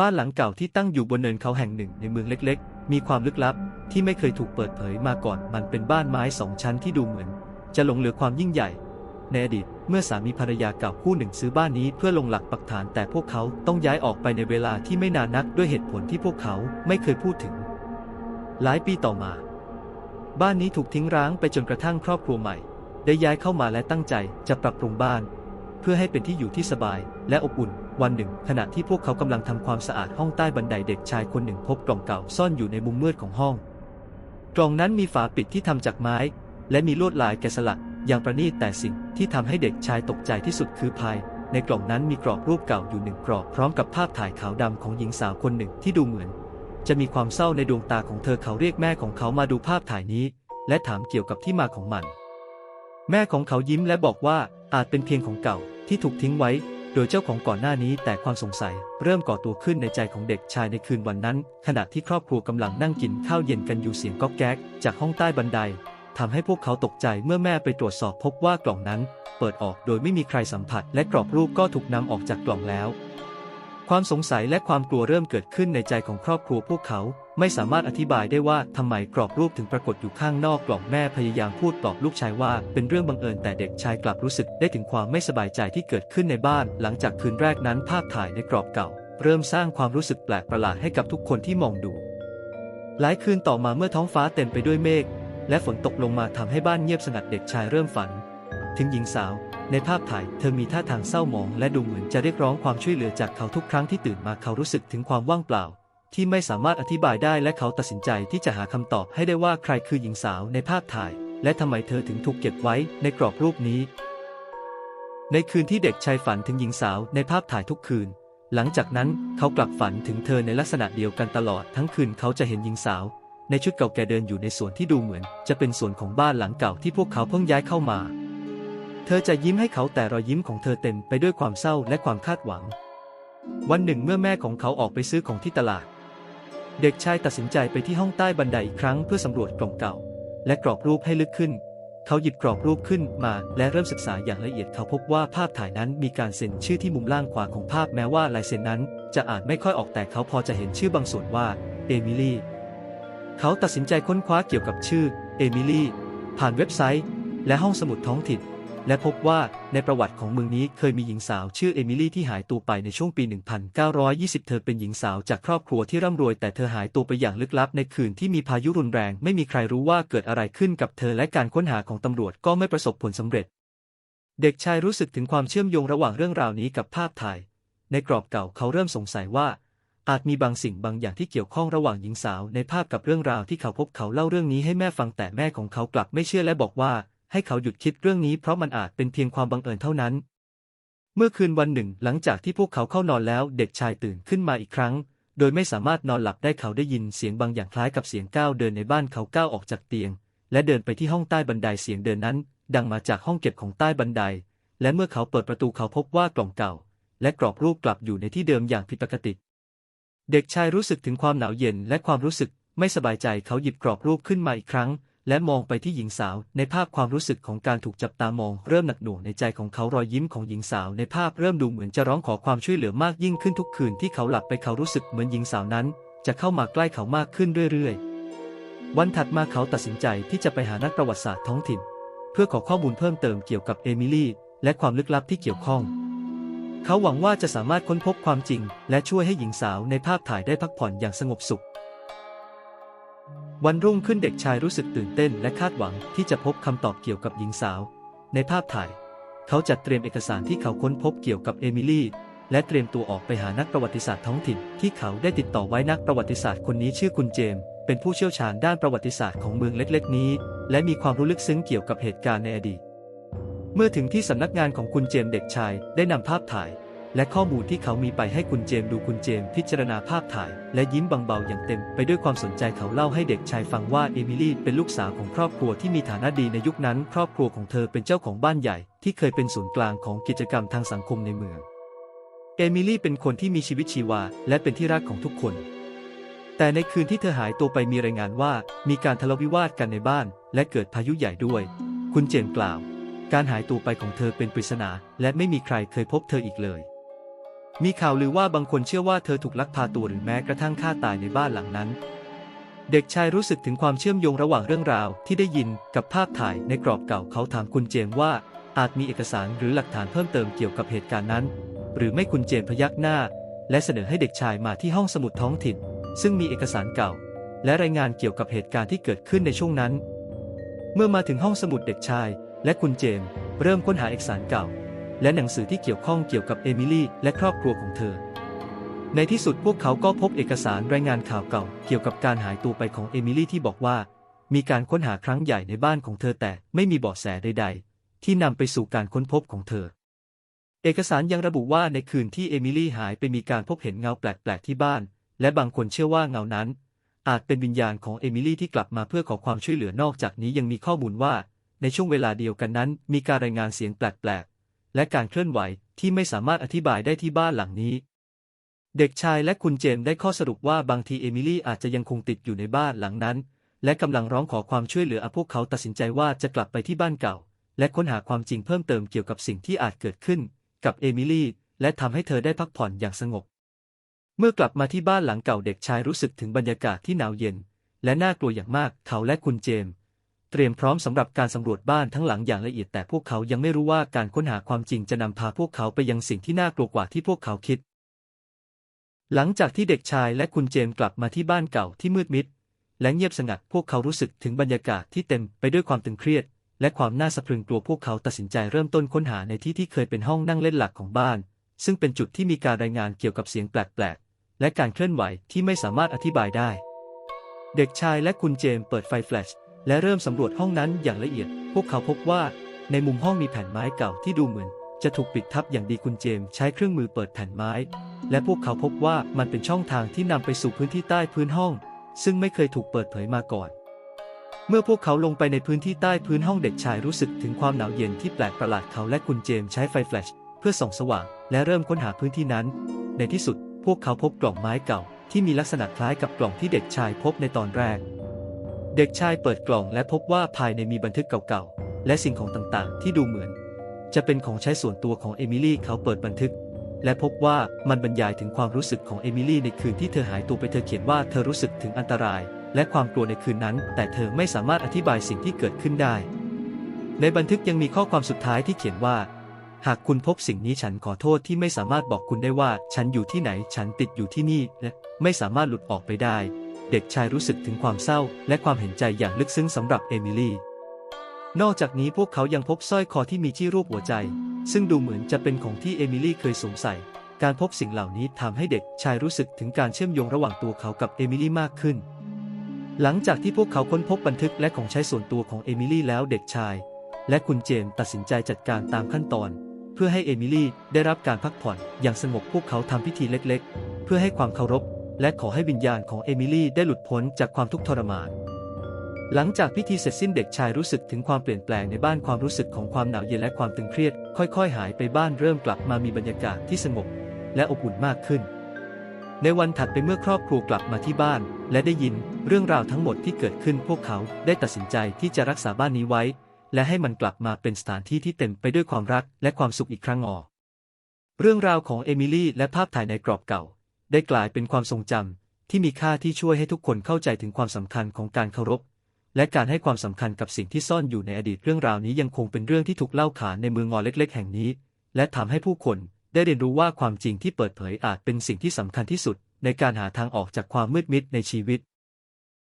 บ้านหลังเก่าที่ตั้งอยู่บนเนินเขาแห่งหนึ่งในเมืองเล็กๆ มีความลึกลับที่ไม่เคยถูกเปิดเผยมาก่อน มันเป็นบ้านไม้สองชั้นที่ดูเหมือน จะหลงเหลือความยิ่งใหญ่ในอดีตเมื่อสามีภรรยาเก่าคู่หนึ่งซื้อบ้านนี้เพื่อลงหลักปักฐานแต่พวกเขาต้องย้ายออกไปในเวลาที่ไม่นานนักด้วยเหตุผลที่พวกเขาไม่เคยพูดถึง หลายปีต่อมา บ้านนี้ถูกทิ้งร้างไปจนกระทั่งครอบครัวใหม่ ได้ย้ายเข้ามาและตั้งใจจะปรับปรุงบ้าน เพื่อให้เป็นที่อยู่ที่สบายและอบอุ่น วันหนึ่ง ขณะที่พวกเขากำลังทำความสะอาดห้องใต้บันไดเด็กชายคนหนึ่งพบกล่องเก่าซ่อนอยู่ในมุมมืดของห้อง กล่องนั้นมีฝาปิดที่ทำจากไม้ และมีลวดลายแกะสลักอย่างประณีตแต่สิ่งที่ทำให้เด็กชายตกใจที่สุดคือภาย ในกล่องนั้นมีกรอบรูปเก่าอยู่หนึ่งกรอบพร้อมกับภาพถ่ายขาวดำของหญิงสาวคนหนึ่งที่ดูเหมือน จะมีความเศร้าในดวงตาของเธอเขาเรียกแม่ของเขามาดูภาพถ่ายนี้ และถามเกี่ยวกับที่มาของมัน แม่ของเขายิ้มและบอกว่าอาจเป็นเพียงของเก่าที่ถูกทิ้งไว้ โดยเจ้าของก่อนหน้านี้แต่ความสงสัยเริ่มก่อตัวขึ้นในใจของเด็กชายในคืนวันนั้น ขณะที่ครอบครัวกำลังนั่งกินข้าวเย็นกันอยู่เสียงก๊อกแก๊กจากห้องใต้บันไดทำให้พวกเขาตกใจเมื่อแม่ไปตรวจสอบพบว่ากล่องนั้น เปิดออกโดยไม่มีใครสัมผัส และกรอบรูปก็ถูกนำออกจากกล่องแล้ว ความสงสัยและความกลัวเริ่มเกิดขึ้นในใจของครอบครัวพวกเขา ไม่สามารถอธิบายได้ว่าทำไมกรอบรูปถึงปรากฏอยู่ข้างนอกกล่องแม่พยายามพูดปลอบลูกชายว่าเป็นเรื่องบังเอิญแต่เด็กชายกลับรู้สึกได้ถึงความไม่สบายใจที่เกิดขึ้นในบ้าน หลังจากคืนแรกนั้นภาพถ่ายในกรอบเก่า เริ่มสร้างความรู้สึกแปลกประหลาดให้กับทุกคนที่มองดู หลายคืนต่อมาเมื่อท้องฟ้าเต็มไปด้วยเมฆและฝนตกลงมาทำให้บ้านเงียบสงัดเด็กชายเริ่มฝัน ถึงหญิงสาว ในภาพถ่ายเธอมีท่าทางเศร้าหมองและดูเหมือนจะเรียกร้องความช่วยเหลือจากเขาทุกครั้งที่ตื่นมาเขารู้สึกถึงความว่างเปล่า ที่ไม่สามารถอธิบายได้และเขาตัดสินใจที่จะหาคำตอบให้ได้ว่าใครคือหญิงสาวในภาพถ่าย และทำไมเธอถึงถูกเก็บไว้ในกรอบรูปนี้ ในคืนที่เด็กชายฝันถึงหญิงสาวในภาพถ่ายทุกคืน หลังจากนั้นเขากลับฝันถึงเธอในลักษณะเดียวกันตลอดทั้งคืนเขาจะเห็นหญิงสาว ในชุดเก่าแก่เดินอยู่ในสวนที่ดูเหมือน จะเป็นสวนของบ้านหลังเก่าที่พวกเขาเพิ่งย้ายเข้ามา เธอจะยิ้มให้เขาแต่รอยยิ้มของเธอเต็มไปด้วยความเศร้าและความคาดหวัง วันหนึ่งเมื่อแม่ของเขาออกไปซื้อของที่ตลาด เด็กชายตัดสินใจไปที่ห้องใต้บันไดอีกครั้งเพื่อสำรวจกล่องเก่า และกรอบรูปให้ลึกขึ้น เขาหยิบกรอบรูปขึ้นมาและเริ่มศึกษาอย่างละเอียดเขาพบว่าภาพถ่ายนั้นมีการเซ็นชื่อที่มุมล่างขวาของภาพแม้ว่าลายเซ็นนั้น จะอ่านไม่ค่อยออกแต่เขาพอจะเห็นชื่อบางส่วนว่าเอมิลี่เขาตัดสินใจค้นคว้าเกี่ยวกับชื่อเอมิลี่ผ่านเว็บไซต์ และห้องสมุดท้องถิ่น และพบว่าในประวัติของเมืองนี้เคยมีหญิงสาวชื่อเอมิลี่ที่หายตัวไปในช่วงปี 1920 เธอเป็นหญิงสาวจากครอบครัวที่ร่ำรวย แต่เธอหายตัวไปอย่างลึกลับในคืนที่มีพายุรุนแรง ไม่มีใครรู้ว่าเกิดอะไรขึ้นกับเธอและการค้นหาของตำรวจก็ไม่ประสบผลสำเร็จ เด็กชายรู้สึกถึงความเชื่อมโยงระหว่างเรื่องราวนี้กับภาพถ่าย ในกรอบเก่าเขาเริ่มสงสัยว่า อาจมีบางสิ่งบางอย่างที่เกี่ยวข้องระหว่างหญิงสาวในภาพกับเรื่องราวที่เขาพบเขาเล่าเรื่องนี้ให้แม่ฟังแต่แม่ของเขากลับไม่เชื่อและบอกว่า ให้เขาหยุดคิดเรื่องนี้เพราะมันอาจเป็นเพียงความบังเอิญเท่านั้น เมื่อคืนวันหนึ่งหลังจากที่พวกเขาเข้านอนแล้วเด็กชายตื่นขึ้นมาอีกครั้ง โดยไม่สามารถนอนหลับได้เขาได้ยินเสียงบางอย่างคล้ายกับเสียงก้าวเดินในบ้านเขาก้าวออกจากเตียง และเดินไปที่ห้องใต้บันไดเสียงเดินนั้น ดังมาจากห้องเก็บของใต้บันได และเมื่อเขาเปิดประตูเขาพบว่ากล่องเก่า และกรอบรูปกลับอยู่ในที่เดิมอย่างผิดปกติ เด็กชายรู้สึกถึงความหนาวเย็นและความรู้สึกไม่สบายใจเขาหยิบกรอบรูปขึ้นมาอีกครั้ง และมองไปที่หญิงสาว ในภาพความรู้สึกของการถูกจับตามอง เริ่มหนักหน่วงในใจของเขารอยยิ้มของหญิงสาวในภาพเริ่มดูเหมือนจะร้องขอความช่วยเหลือมากยิ่งขึ้นทุกคืนที่เขาหลับไปเขารู้สึกเหมือนหญิงสาวนั้น จะเข้ามาใกล้เขามากขึ้นเรื่อยๆ วันถัดมาเขาตัดสินใจที่จะไปหานักประวัติศาสตร์ท้องถิ่น เพื่อขอข้อมูลเพิ่มเติมเกี่ยวกับเอมิลี่และความลึกลับที่เกี่ยวข้องเขาหวังว่าจะสามารถค้นพบความจริง และช่วยให้หญิงสาวในภาพถ่ายได้พักผ่อนอย่างสงบสุข วันรุ่งขึ้นเด็กชายรู้สึกตื่นเต้นและคาดหวังที่จะพบคำตอบเกี่ยวกับหญิงสาว ในภาพถ่าย เขาจัดเตรียมเอกสารที่เขาค้นพบเกี่ยวกับเอมิลี่และเตรียมตัวออกไปหานักประวัติศาสตร์ท้องถิ่น ที่เขาได้ติดต่อไว้นักประวัติศาสตร์คนนี้ชื่อคุณเจมส์เป็นผู้เชี่ยวชาญด้านประวัติศาสตร์ของเมืองเล็ก ๆ นี้ และมีความรู้ลึกซึ้งเกี่ยวกับเหตุการณ์ในอดีต เมื่อถึงที่สำนักงานของคุณเจมส์เด็กชายได้นำภาพถ่าย และข้อมูลที่เขามีไปให้คุณเจมส์ดูคุณเจมส์พิจารณาภาพถ่าย และยิ้มบางเบาอย่างเต็ม ไปด้วยความสนใจเขาเล่าให้เด็กชายฟังว่าเอมิลี่เป็นลูกสาวของครอบครัวที่มีฐานะดีในยุคนั้น ครอบครัวของเธอเป็นเจ้าของบ้านใหญ่ ที่เคยเป็นศูนย์กลางของกิจกรรมทางสังคมในเมือง เอมิลี่เป็นคนที่มีชีวิตชีวา และเป็นที่รักของทุกคน แต่ในคืนที่เธอหายตัวไปมีรายงานว่า มีการทะเลาะวิวาทกันในบ้าน และเกิดพายุใหญ่ด้วย คุณเจมส์กล่าว การหายตัวไปของเธอเป็นปริศนา และไม่มีใครเคยพบเธออีกเลย มีข่าวลือว่าบางคนเชื่อว่าเธอถูกลักพาตัวหรือแม้กระทั่งฆ่าตายในบ้านหลังนั้น เด็กชายรู้สึกถึงความเชื่อมโยงระหว่างเรื่องราวที่ได้ยินกับภาพถ่ายในกรอบเก่าเขาถามคุณเจมส์ว่า อาจมีเอกสารหรือหลักฐานเพิ่มเติมเกี่ยวกับเหตุการณ์นั้น หรือไม่คุณเจมส์พยักหน้า และเสนอให้เด็กชายมาที่ห้องสมุดท้องถิ่น ซึ่งมีเอกสารเก่า และรายงานเกี่ยวกับเหตุการณ์ที่เกิดขึ้นในช่วงนั้น เมื่อมาถึงห้องสมุดเด็กชาย และคุณเจมส์เริ่มค้นหาเอกสารเก่า และหนังสือที่เกี่ยวข้องเกี่ยวกับเอมิลี่และครอบครัวของเธอ ในที่สุดพวกเขาก็พบเอกสารรายงานข่าวเก่าเกี่ยวกับการหายตัวไปของเอมิลี่ที่บอกว่า มีการค้นหาครั้งใหญ่ในบ้านของเธอแต่ไม่มีเบาะแสใด ๆ ที่นำไปสู่การค้นพบของเธอเอกสารยังระบุว่าในคืนที่เอมิลี่หายไปมีการพบเห็นเงาแปลกๆที่บ้าน และบางคนเชื่อว่าเงานั้น อาจเป็นวิญญาณของเอมิลี่ที่กลับมาเพื่อขอความช่วยเหลือนอกจากนี้ยังมีข้อมูลว่า ในช่วงเวลาเดียวกันนั้น มีการรายงานเสียงแปลกๆ และการเคลื่อนไหวที่ไม่สามารถอธิบายได้ที่บ้านหลังนี้ เด็กชายและคุณเจมส์ได้ข้อสรุปว่าบางทีเอมิลี่อาจจะยังคงติดอยู่ในบ้านหลังนั้น และกำลังร้องขอความช่วยเหลือพวกเขาตัดสินใจว่าจะกลับไปที่บ้านเก่า และค้นหาความจริงเพิ่มเติมเกี่ยวกับสิ่งที่อาจเกิดขึ้น กับเอมิลี่และทำให้เธอได้พักผ่อนอย่างสงบ เมื่อกลับมาที่บ้านหลังเก่าเด็กชายรู้สึกถึงบรรยากาศที่หนาวเย็น และน่ากลัวอย่างมากเขาและคุณเจมส์ เตรียมพร้อมสำหรับการสำรวจบ้านทั้งหลังอย่างละเอียดแต่พวกเขายังไม่รู้ว่าการค้นหาความจริงจะนำพาพวกเขาไปยังสิ่งที่น่ากลัวกว่าที่พวกเขาคิด หลังจากที่เด็กชายและคุณเจมส์กลับมาที่บ้านเก่าที่มืดมิด และเงียบสงัดพวกเขารู้สึกถึงบรรยากาศที่เต็มไปด้วยความตึงเครียด และความน่าสะพรึงกลัวพวกเขาตัดสินใจเริ่มต้นค้นหาในที่ที่เคยเป็นห้องนั่งเล่นหลักของบ้าน ซึ่งเป็นจุดที่มีการรายงานเกี่ยวกับเสียงแปลกๆและการเคลื่อนไหวที่ไม่สามารถอธิบายได้ เด็กชายและคุณเจมส์เปิดไฟแฟลช และเริ่มสำรวจห้องนั้นอย่างละเอียด พวกเขาพบว่า ในมุมห้องมีแผ่นไม้เก่าที่ดูเหมือน จะถูกปิดทับอย่างดีคุณเจมส์ใช้เครื่องมือเปิดแผ่นไม้ และพวกเขาพบว่ามันเป็นช่องทางที่นำไปสู่พื้นที่ใต้พื้นห้อง ซึ่งไม่เคยถูกเปิดเผยมาก่อน เมื่อพวกเขาลงไปในพื้นที่ใต้พื้นห้องเด็กชายรู้สึกถึงความหนาวเย็นที่แปลกประหลาดเขาและคุณเจมส์ใช้ไฟแฟลชเพื่อส่องสว่าง และเริ่มค้นหาพื้นที่นั้น ในที่สุด พวกเขาพบกล่องไม้เก่าที่มีลักษณะคล้ายกับกล่องที่เด็กชายพบในตอนแรก เด็กชายเปิดกล่องและพบว่าภายในมีบันทึกเก่าๆ และสิ่งของต่างๆ ที่ดูเหมือน จะเป็นของใช้ส่วนตัวของเอมิลี่เขาเปิดบันทึก และพบว่ามันบรรยายถึงความรู้สึกของเอมิลี่ในคืนที่เธอหายตัวไปเธอเขียนว่าเธอรู้สึกถึงอันตราย และความกลัวในคืนนั้น แต่เธอไม่สามารถอธิบายสิ่งที่เกิดขึ้นได้ ในบันทึกยังมีข้อความสุดท้ายที่เขียนว่า หากคุณพบสิ่งนี้ฉันขอโทษที่ไม่สามารถบอกคุณได้ว่า ฉันอยู่ที่ไหน ฉันติดอยู่ที่นี่และไม่สามารถหลุดออกไปได้ เด็กชายรู้สึกถึงความเศร้า และความเห็นใจอย่างลึกซึ้งสำหรับเอมิลี่ นอกจากนี้พวกเขายังพบสร้อยคอที่มีที่รูปหัวใจ ซึ่งดูเหมือนจะเป็นของที่เอมิลี่เคยสวมใส่ การพบสิ่งเหล่านี้ทำให้เด็กชายรู้สึกถึงการเชื่อมโยงระหว่างตัวเขากับเอมิลี่มากขึ้น หลังจากที่พวกเขาค้นพบบันทึกและของใช้ส่วนตัวของเอมิลี่แล้วเด็กชาย และคุณเจมส์ตัดสินใจจัดการตามขั้นตอน เพื่อให้เอมิลี่ได้รับการพักผ่อนอย่างสงบพวกเขาทำพิธีเล็ก ๆ เพื่อให้ความเคารพ และขอให้วิญญาณของเอมิลี่ได้หลุดพ้นจากความทุกข์ทรมาน หลังจากพิธีเสร็จสิ้นเด็กชายรู้สึกถึงความเปลี่ยนแปลงในบ้านความรู้สึกของความหนาวเย็นและความตึงเครียด ค่อยๆ หายไปบ้านเริ่มกลับมามีบรรยากาศที่สงบ และอบอุ่นมากขึ้น ในวันถัดไปเมื่อครอบครัวกลับมาที่บ้าน และได้ยินเรื่องราวทั้งหมดที่เกิดขึ้นพวกเขาได้ตัดสินใจที่จะรักษาบ้านนี้ไว้ และให้มันกลับมาเป็นสถานที่ที่เต็มไปด้วยความรักและความสุขอีกครั้งออกเรื่องราวของเอมิลี่และภาพถ่ายในกรอบเก่า ได้กลายเป็นความทรงจำที่มีค่าที่ช่วยให้ทุกคนเข้าใจถึงความสำคัญของการเคารพ และการให้ความสำคัญกับสิ่งที่ซ่อนอยู่ในอดีตเรื่องราวนี้ยังคงเป็นเรื่องที่ถูกเล่าขานในเมืองงอเล็ก ๆ แห่งนี้ และทำให้ผู้คนได้เรียนรู้ว่าความจริงที่เปิดเผยอาจเป็นสิ่งที่สำคัญที่สุด ในการหาทางออกจากความมืดมิดในชีวิต